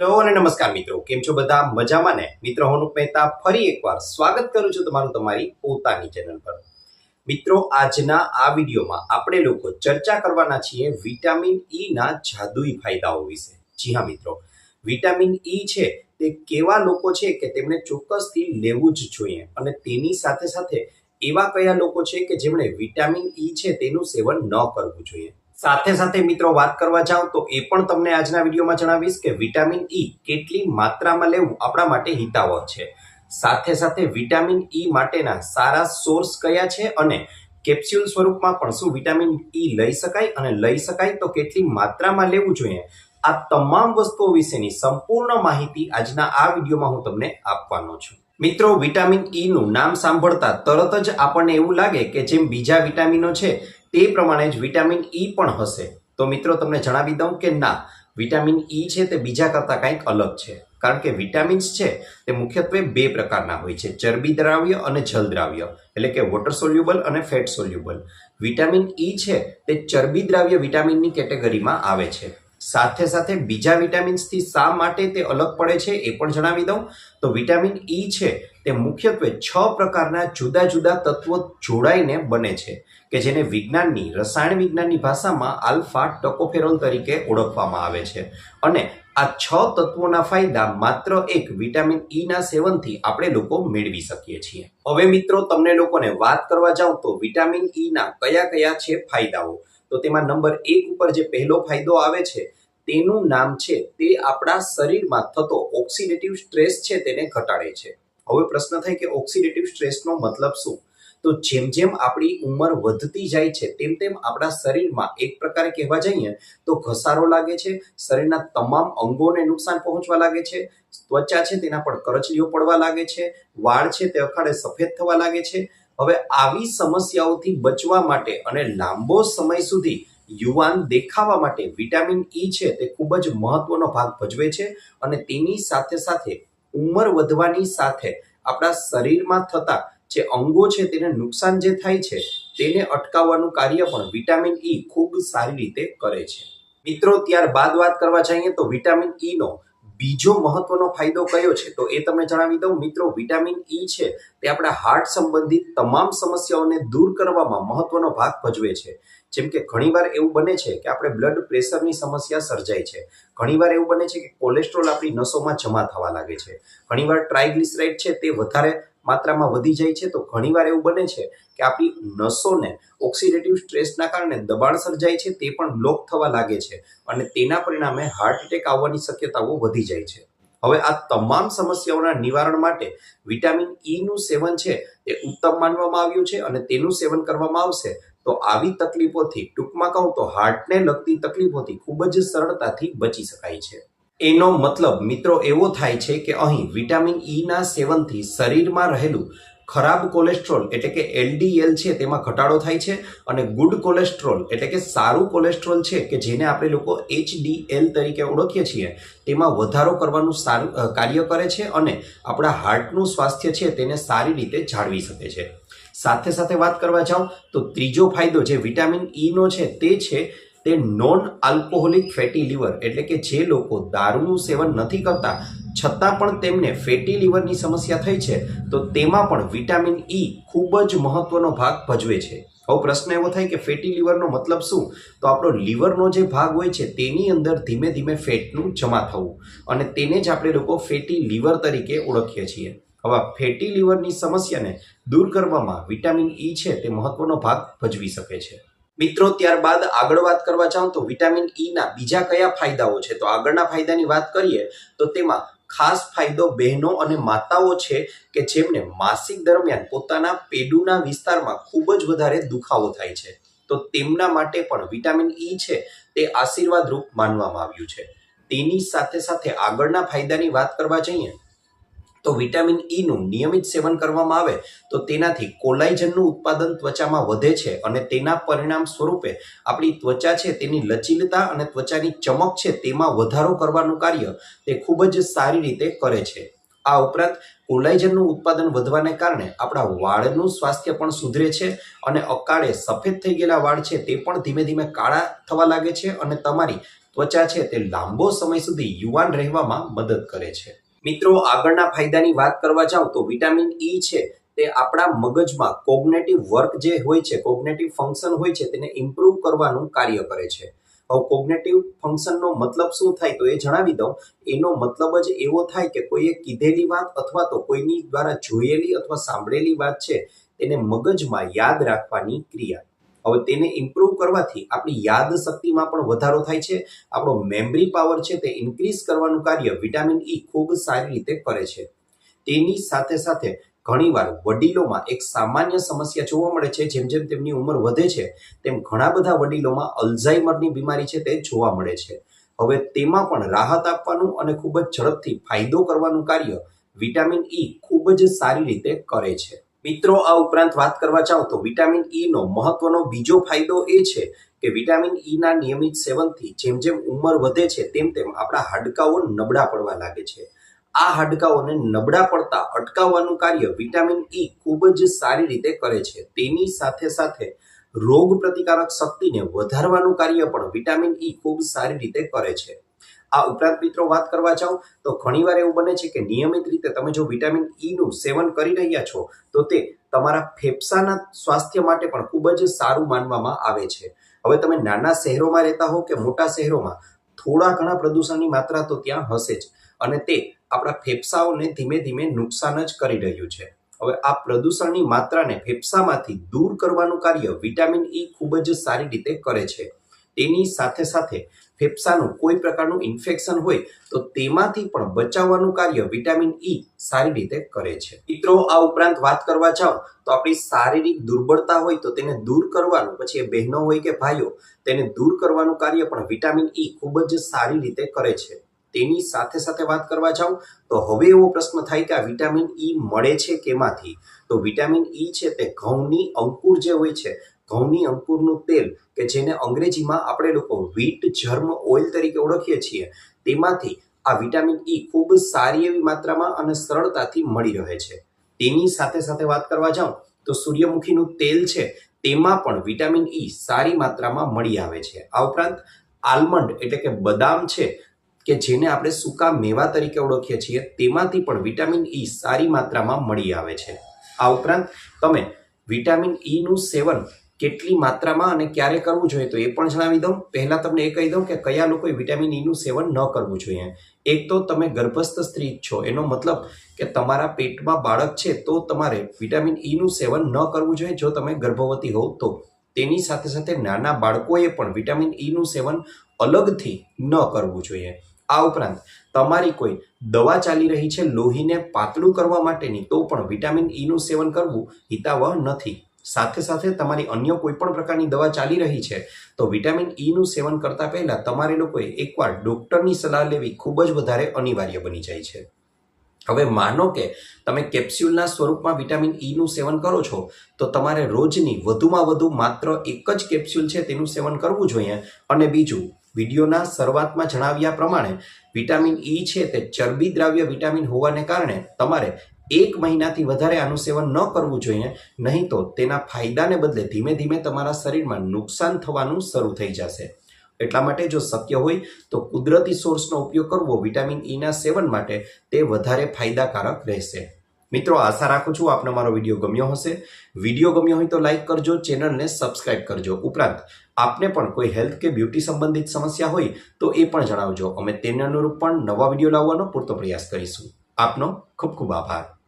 Hello અને નમસ્કાર મિત્રો, કેમ છો બધા? મજામાં ને? મિત્ર હું મહેતા ફરી એકવાર સ્વાગત કરું છું તમારું તમારી પોતાની ચેનલ પર. મિત્રો, આજના આ વિડીયોમાં આપણે લોકો ચર્ચા કરવાના છીએ વિટામિન ઈ ના જાદુઈ ફાયદાઓ વિશે. જી હા મિત્રો વિટામિન ઈ છે તે કેવા લોકો છે કે તેમણે ચોક્કસથી લેવું જ જોઈએ અને તેની સાથે સાથે એવા કયા લોકો છે કે જેમણે વિટામિન ઈ છે તેનું સેવન ન કરવું જોઈએ? સાથે સાથે મિત્રો વાત કરવા જાઓ તો એ પણ તમને આજના વિડીયોમાં જણાવીશ કે વિટામિન ઈ કેટલી માત્રામાં લેવું આપણા માટે હિતાવહ છે. સાથે સાથે વિટામિન ઈ માટેના સારા સોર્સ કયા છે અને કેપ્સ્યુલ સ્વરૂપમાં પણ શું વિટામિન ઈ લઈ શકાય અને લઈ શકાય તો કેટલી માત્રામાં લેવું જોઈએ? આ તમામ વસ્તુઓ વિશેની સંપૂર્ણ માહિતી આજના આ વિડીયોમાં હું તમને આપવાનો છું. મિત્રો, વિટામિન ઈનું નામ સાંભળતા તરત જ આપણને એવું લાગે કે જેમ બીજા વિટામિનો છે તે પ્રમાણે જ વિટામિન ઈ પણ હશે. તો મિત્રો, તમને જણાવી દઉં કે ના, વિટામિન ઈ છે તે બીજા કરતાં કંઈક અલગ છે. કારણ કે વિટામિન્સ છે તે મુખ્યત્વે બે પ્રકારના હોય છે, ચરબી દ્રાવ્ય અને જલ દ્રાવ્ય. એટલે કે વોટર સોલ્યુબલ અને ફેટ સોલ્યુબલ વિટામિન ઈ છે તે ચરબી દ્રાવ્ય વિટામિનની કેટેગરીમાં આવે છે. સાથે સાથે બીજા વિટામિન્સથી શા માટે તે અલગ પડે છે એ પણ જણાવી દઉં. તો વિટામિન ઈ છે તે મુખ્યત્વે છ પ્રકારના જુદા જુદા તત્વો જોડાઈને બને છે. કે જેને વિજ્ઞાનની, રસાયણ વિજ્ઞાનની ભાષામાં આલ્ફા ટોકોફેરોલ તરીકે ઓળખવામાં આવે છે. અને આ છ તત્વોના ફાયદા માત્ર એક વિટામિન ઈના સેવનથી આપણે લોકો મેળવી શકીએ છીએ. હવે મિત્રો, તમને લોકોને વાત કરવા જાઉં તો વિટામિન ઈના કયા કયા છે ફાયદાઓ? તો તેમાં નંબર એક ઉપર જે પહેલો ફાયદો આવે છે, તેનું નામ છે, તે આપણા શરીરમાં થતો ઓક્સિડેટિવ સ્ટ્રેસ છે, તેને ઘટાડે છે. હવે પ્રશ્ન થાય કે ઓક્સિડેટિવ સ્ટ્રેસનો મતલબ શું? તો જેમ જેમ આપણી ઉંમર વધતી જાય છે, તેમ તેમ આપણા શરીરમાં એક પ્રકારે કહેવા જઈએ તો ઘસારો લાગે છે, શરીરના તમામ અંગોને નુકસાન પહોંચવા લાગે છે, ત્વચા છે તેના પર કરચલીઓ પડવા લાગે છે, વાળ છે તે અખાડે સફેદ થવા લાગે છે. હવે આવી સમસ્યાઓથી બચવા માટે અને લાંબો સમય સુધી યુવાન દેખાવા માટે વિટામિન ઈ છે તે ખૂબ જ મહત્વનો ભાગ ભજવે છે અને તેની સાથે સાથે ઉંમર વધવાની સાથે આપણા શરીરમાં થતા જે અંગો છે તેને નુકસાન જે થાય છે, તેને અટકાવવાનું કાર્ય પણ વિટામિન ઈ ખૂબ સારી રીતે કરે છે. મિત્રો, ત્યારબાદ વાત કરવા જઈએ તો વિટામિન ઈનો બીજો મહત્વનો ફાયદો કયો છે? તો એ તમને જણાવી દઉં. મિત્રો, વિટામિન ઈ છે તે આપણા હાર્ટ સંબંધિત તમામ સમસ્યાઓને દૂર કરવામાં મહત્વનો ભાગ ભજવે છે. જેમ કે ઘણીવાર એવું બને છે કે આપણે બ્લડ પ્રેશરની સમસ્યા સર્જાય છે. ઘણીવાર એવું બને છે કે કોલેસ્ટ્રોલ આપણી નસોમાં જમા થવા લાગે છે. ઘણીવાર ટ્રાઇગ્લિસરાઇડ છે તે વધારે માત્રામાં વધી જાય છે, તો ઘણીવાર એવું બને છે કે આપણી નસોને ઓક્સિડેટિવ સ્ટ્રેસના કારણે દબાણ સર્જાય છે, તે પણ બ્લોક થવા લાગે છે અને તેના પરિણામે હાર્ટ એટેક આવવાની શક્યતાઓ વધી જાય છે. હવે આ તમામ સમસ્યાઓના નિવારણ માટે વિટામિન ઈનું સેવન છે તે ઉત્તમ માનવામાં આવ્યું છે અને તેનું સેવન કરવામાં આવશે. તો આવી તકલીફોથી ટૂંકમાં કહું તો હાર્ટને લગતી તકલીફોથી ખૂબ જ સરળતાથી બચી શકાય છે. એનો મતલબ મિત્રો એવો થાય છે કે અહીં વિટામિન ઈના સેવનથી શરીરમાં રહેલું ખરાબ કોલેસ્ટ્રોલ એટલે કે એલડીએલ છે તેમાં ઘટાડો થાય છે અને ગુડ કોલેસ્ટ્રોલ એટલે કે સારું કોલેસ્ટ્રોલ છે કે જેને આપણે લોકો એચડીએલ તરીકે ઓળખીએ છીએ, તેમાં વધારો કરવાનું સારું કાર્ય કરે છે અને આપણા હાર્ટનું સ્વાસ્થ્ય છે તેને સારી રીતે જાળવી શકે છે. સાથે સાથે વાત કરવા જાઉં તો ત્રીજો ફાયદો જે વિટામિન ઈનો છે તે છે તે નોન આલ્કોહોલિક ફેટી લીવર એટલે કે જે લોકો દારૂનું સેવન નથી કરતા, છતાં પણ તેમને ફેટી લીવરની સમસ્યા થઈ છે, તો તેમાં પણ વિટામિન ઈ ખૂબ જ મહત્વનો ભાગ ભજવે છે. હવે પ્રશ્ન એવો થાય કે ફેટી લીવરનો મતલબ શું? તો આપણો લીવરનો જે ભાગ હોય છે, તેની અંદર ધીમે ધીમે ફેટનું જમા થવું. અને તેને જ આપણે લોકો ફેટી લીવર તરીકે ઓળખીએ છીએ. હવે ફેટી લીવરની સમસ્યાને દૂર કરવામાં વિટામિન ઈ છે, તે મહત્વનો ભાગ ભજવી શકે છે. મિત્રો, ત્યારબાદ આગળ વાત કરવા જાઉં તો વિટામિન ઈ ના બીજા કયા ફાયદાઓ છે? તો આગળના ફાયદાની વાત કરીએ તો તેમાં ખાસ ફાયદો બહેનો અને માતાઓ છે કે જેમને માસિક દરમિયાન પોતાના પેડુના વિસ્તારમાં ખૂબ જ વધારે દુખાવો થાય છે. તો તેમના માટે પણ વિટામિન ઈ છે તે આશીર્વાદરૂપ માનવામાં આવ્યું છે. તેની સાથે સાથે આગળના ફાયદાની વાત કરવા જઈએ તો વિટામિન ઈનું નિયમિત સેવન કરવામાં આવે તો તેનાથી કોલાઇજનનું ઉત્પાદન ત્વચામાં વધે છે અને તેના પરિણામ સ્વરૂપે આપણી ત્વચા છે તેની લચીલતા અને ત્વચાની ચમક છે તેમાં વધારો કરવાનું કાર્ય તે ખૂબ જ સારી રીતે કરે છે. આ ઉપરાંત કોલાઇજનનું ઉત્પાદન વધવાને કારણે આપણા વાળનું સ્વાસ્થ્ય પણ સુધરે છે અને અકાળે સફેદ થઈ ગયેલા વાળ છે તે પણ ધીમે ધીમે કાળા થવા લાગે છે અને તમારી ત્વચા છે તે લાંબો સમય સુધી યુવાન રહેવામાં મદદ કરે છે. મિત્રો, આગળના ફાયદાની વાત કરવા જાઉં તો વિટામિન ઈ છે તે આપણા મગજમાં કોગ્નેટિવ વર્ક જે હોય છે કોગ્નેટિવ ફંક્શન હોય છે તેને ઇમ્પ્રૂવ કરવાનું કાર્ય કરે છે. હવે કોગ્નેટિવ ફંક્શનનો મતલબ શું થાય તો એ જણાવી દઉં. એનો મતલબ જ એવો થાય કે કોઈએ કીધેલી વાત અથવા તો કોઈની દ્વારા જોયેલી અથવા સાંભળેલી વાત છે તેને મગજમાં યાદ રાખવાની ક્રિયા હવે તેને ઇમ્પ્રૂવ કરવાથી આપણી યાદ શક્તિમાં પણ વધારો થાય છે, આપણો મેમરી પાવર છે તે ઇન્ક્રીઝ કરવાનું કાર્ય વિટામિન ઈ ખૂબ સારી રીતે કરે છે. તેની સાથે સાથે ઘણીવાર વડીલોમાં એક સામાન્ય સમસ્યા જોવા મળે છે, જેમ જેમ તેમની ઉંમર વધે છે, તેમ ઘણા બધા વડીલોમાં અલ્ઝાઇમરની બીમારી છે તે જોવા મળે છે. હવે તેમાં પણ રાહત આપવાનું અને ખૂબ જ ઝડપથી ફાયદો કરવાનું કાર્ય વિટામિન ઈ ખૂબ જ સારી રીતે કરે છે. મિત્રો, આ ઉપરાંત વાત કરવા ચાહો તો વિટામિન ઈ નો મહત્વનો બીજો ફાયદો એ છે કે વિટામિન ઈ ના નિયમિત સેવનથી જેમ જેમ ઉંમર વધે છે, તેમ તેમ આપણા હાડકાઓ નબળા પડવા લાગે છે. આ હાડકાઓને નબળા પડતા અટકાવવાનું કાર્ય વિટામિન ઈ ખૂબ જ સારી રીતે કરે છે. તેની સાથે સાથે રોગ પ્રતિકારક શક્તિને વધારવાનું કાર્ય પણ વિટામિન ઈ ખૂબ સારી રીતે કરે છે. આ ઉપરાંત મિત્રો વાત કરવા જાઓ તો ઘણીવાર એવું બને છે કે નિયમિત રીતે તમે જો વિટામિન ઈનું સેવન કરી રહ્યા છો, તો તે તમારા ફેફસાના સ્વાસ્થ્ય માટે પણ ખૂબ જ સારું માનવામાં આવે છે. હવે તમે નાના શહેરોમાં રહેતા હો કે મોટા શહેરોમાં, થોડા ઘણા પ્રદૂષણની માત્રા તો ત્યાં હશે જ. અને તે આપણા ફેફસાઓને ધીમે ધીમે નુકસાન જ કરી રહ્યું છે. હવે આ પ્રદૂષણની માત્રાને ફેફસામાંથી દૂર કરવાનું કાર્ય વિટામિન ઈ ખૂબ જ સારી રીતે કરે છે. તેની સાથે સાથે ફેફસાનું કોઈ પ્રકારનું ઇન્ફેક્શન હોય તો તેમાંથી પણ બચાવવાનું કાર્ય વિટામિન ઈ સારી રીતે કરે છે. મિત્રો, આ ઉપરાંત વાત કરવા જાઓ તો આપણી શારીરિક દુર્બળતા હોય તો તેને દૂર કરવાનું, પછી એ બહેનો હોય કે ભાઈઓ, તેને દૂર કરવાનું કાર્ય પણ વિટામિન ઈ ખૂબ જ સારી રીતે કરે છે. તેની સાથે સાથે વાત કરવા જાઉં તો હવે એવો પ્રશ્ન થાય કે આ વિટામિન ઈ મળે છે કેમાંથી? તો વિટામિન ઈ છે તે ઘઉંની અંકુર જે હોય છે ઘઉંની અંકુરનું તેલ કે જેને અંગ્રેજીમાં આપણે લોકો વીટ જર્મ ઓઇલ તરીકે ઓળખીએ છીએ, તેમાંથી આ વિટામિન ઈ ખૂબ સારી એવી માત્રામાં અને સરળતાથી મળી રહે છે. તેની સાથે સાથે વાત કરવા જાઉં, તો સૂર્યમુખીનું તેલ છે, તેમાં પણ વિટામિન ઈ સારી માત્રામાં મળી આવે છે. આ ઉપરાંત આલમંડ એટલે કે બદામ છે, કે જેને આપણે સૂકા મેવા તરીકે ઓળખીએ છીએ, તેમાંથી પણ વિટામિન ઈ સારી માત્રામાં મળી આવે છે. આ ઉપરાંત તમે વિટામિન ઈનું સેવન કેટલી માત્રામાં અને ક્યારે કરવું જોઈએ તો એ પણ જણાવી દઉં. પહેલાં તમને એ કહી દઉં કે કયા લોકોએ વિટામિન ઈનું સેવન ન કરવું જોઈએ. એક તો તમે ગર્ભસ્થ સ્ત્રી છો. એનો મતલબ કે તમારા પેટમાં બાળક છે તો તમારે વિટામિન ઈનું સેવન ન કરવું જોઈએ. જો તમે ગર્ભવતી હોવ તો તેની સાથે સાથે નાના બાળકોએ પણ વિટામિન ઈનું સેવન અલગથી ન કરવું જોઈએ. આ ઉપરાંત તમારી કોઈ દવા ચાલી રહી છે લોહીને પાતળું કરવા માટેની તો પણ વિટામિન ઈનું સેવન કરવું હિતાવહ નથી. સાથે સાથે તમારી અન્ય કોઈ પણ પ્રકારની દવા ચાલી રહી છે, તો વિટામિન ઈનું સેવન કરતા પહેલા તમારે લોકોએ એકવાર ડૉક્ટરની સલાહ લેવી ખૂબ જ વધારે અનિવાર્ય બની જાય છે. હવે માનો કે તમે કેપ્સ્યુલના સ્વરૂપમાં વિટામિન ઈનું સેવન કરો છો, તો તમારે રોજની વધુમાં વધુ માત્ર એક જ કેપ્સ્યુલ છે તેનું સેવન કરવું જોઈએ. અને બીજું, વિડીયોના શરૂઆતમાં જણાવ્યા પ્રમાણે વિટામિન ઈ છે તે ચરબી દ્રાવ્ય વિટામિન હોવાને કારણે તમારે એક મહિનાથી વધારે આનું સેવન ન કરવું જોઈએ, નહીં તો તેના ફાયદાને બદલે ધીમે ધીમે તમારા શરીરમાં નુકસાન થવાનું શરૂ થઈ જશે. એટલા માટે જો શક્ય હોય, તો કુદરતી સોર્સનો ઉપયોગ કરવો વિટામિન ઈના સેવન માટે તે વધારે ફાયદાકારક રહેશે. મિત્રો, આશા રાખું છું આપને મારો વીડિયો ગમ્યો હશે. વીડિયો ગમ્યો હોય તો લાઈક કરજો, ચેનલને સબસ્ક્રાઇબ કરજો. ઉપરાંત, આપને પણ કોઈ હેલ્થ કે બ્યુટી સંબંધિત સમસ્યા હોય, તો એ પણ જણાવજો. અમે તેને અનુરૂપ પણ નવા વીડિયો લાવવાનો પૂરતો પ્રયાસ કરીશું. આપનો ખૂબ ખૂબ આભાર.